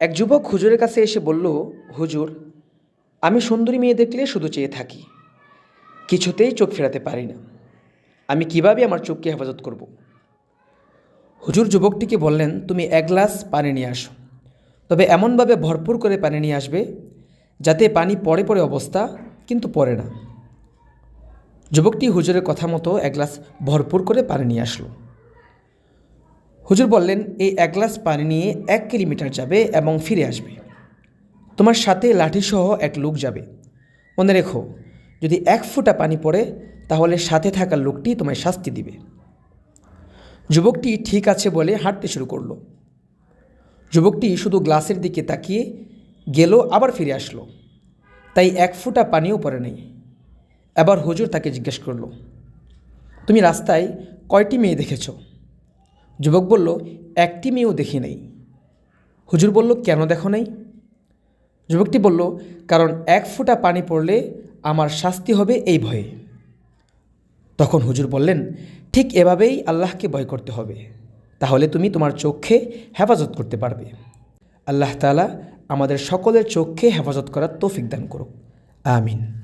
এক যুবক হুজুরের কাছে এসে বলল, হুজুর, আমি সুন্দরী মেয়ে দেখলে শুধু চেয়ে থাকি, কিছুতেই চোখ ফেরাতে পারি না। আমি কীভাবে আমার চোখকে হেফাজত করব? হুজুর যুবকটিকে বললেন, তুমি এক গ্লাস পানি নিয়ে আসো। তবে এমনভাবে ভরপুর করে পানি নিয়ে আসবে যাতে পানি পড়ে পড়ে অবস্থা কিন্তু পড়ে না। যুবকটি হুজুরের কথা মতো এক গ্লাস ভরপুর করে পানি নিয়ে আসলো। হুজুর বললেন, এই এক গ্লাস পানি নিয়ে এক কিলোমিটার যাবে এবং ফিরে আসবে। তোমার সাথে লাঠিসহ এক লোক যাবে। মনে রেখো, যদি এক ফোঁটা পানি পড়ে, তাহলে সাথে থাকা লোকটি তোমায় শাস্তি দিবে। যুবকটি ঠিক আছে বলে হাঁটতে শুরু করল। যুবকটি শুধু গ্লাসের দিকে তাকিয়ে গেল, আবার ফিরে আসলো। তাই এক ফোঁটা পানিও পড়ে নেই। এবার হুজুর তাকে জিজ্ঞেস করল, তুমি রাস্তায় কয়টি মেয়ে দেখেছ? যুবক বলল একটি মেয়েও দেখি নাই। হুজুর বলল, কেন দেখো নাই? যুবকটি বলল, কারণ এক ফোঁটা পানি পড়লে আমার শাস্তি হবে এই ভয়ে। তখন হুজুর বললেন, ঠিক এভাবেই আল্লাহকে ভয় করতে হবে। তাহলে তুমি তোমার চোখে হেফাজত করতে পারবে। আল্লাহ তালা আমাদের সকলের চোখে হেফাজত করার তৌফিক দান করুক। আমিন।